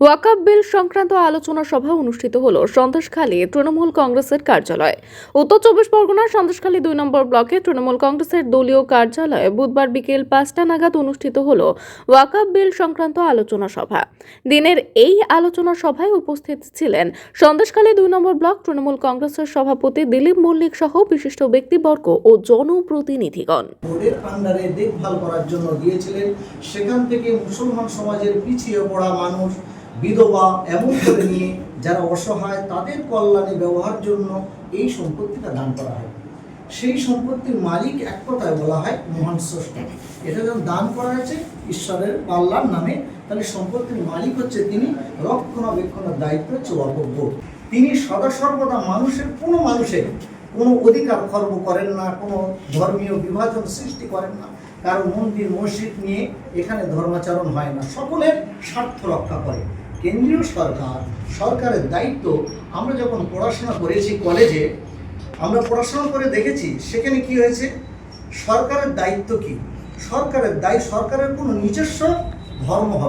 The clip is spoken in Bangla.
ওয়াকাব বিল সংক্রান্ত আলোচনা সভা অনুষ্ঠিত হল সন্দেশখালী তৃণমূল কংগ্রেসের কার্যালয়ে। উত্তর চব্বিশ পরগনার সন্দেশখালী দুই নম্বর ব্লকে তৃণমূল কংগ্রেসের দলীয় কার্যালয়ে বুধবার বিকেল পাঁচটা নাগাদ অনুষ্ঠিত হল ওয়াকাব বিল সংক্রান্ত আলোচনা সভা। দিনের এই আলোচনা সভায় উপস্থিত ছিলেন সন্দেশখালী দুই নম্বর ব্লক তৃণমূল কংগ্রেসের সভাপতি দিলীপ মল্লিক সহ বিশিষ্ট ব্যক্তিবর্গ ও জনপ্রতিনিধিগণ। দেখভাল করার জন্য দিয়েছিলেন সেখান থেকে মুসলমান সমাজের পিছিয়ে পড়া মানুষ বিধবা এমন করে নিয়ে যারা অসহায়, তাদের কল্যাণে ব্যবহার জন্য এই সম্পত্তিটা দান করা হয়। সেই সম্পত্তির মালিক এক কথায় বলা হয় মহান স্রষ্টা। এটা যখন দান করা হয়েছে, ঈশ্বরের পাল্লার নামে, তাহলে সম্পত্তির মালিক হচ্ছে তিনি রক্ষণাবেক্ষণের দায়িত্ব হচ্ছে অপব্য তিনি সদা সর্বদা মানুষের কোনো মানুষের কোনো অধিকার খর্ব করেন না, কোনো ধর্মীয় বিভাজন সৃষ্টি করেন না। কারণ মন্দির, মসজিদ নিয়ে এখানে ধর্মাচরণ হয় না। সকলের স্বার্থ রক্ষা করে। কেন্দ্রীয় সরকার, সরকারের দায়িত্ব, আমরা যখন পড়াশোনা করেছি কলেজে, আমরা পড়াশোনা করে দেখেছি, সেখানে কি হয়েছে? সরকারের দায়িত্ব কি? সরকারের দায়ী, সরকারের কোনো নিজস্ব ধর্ম হবে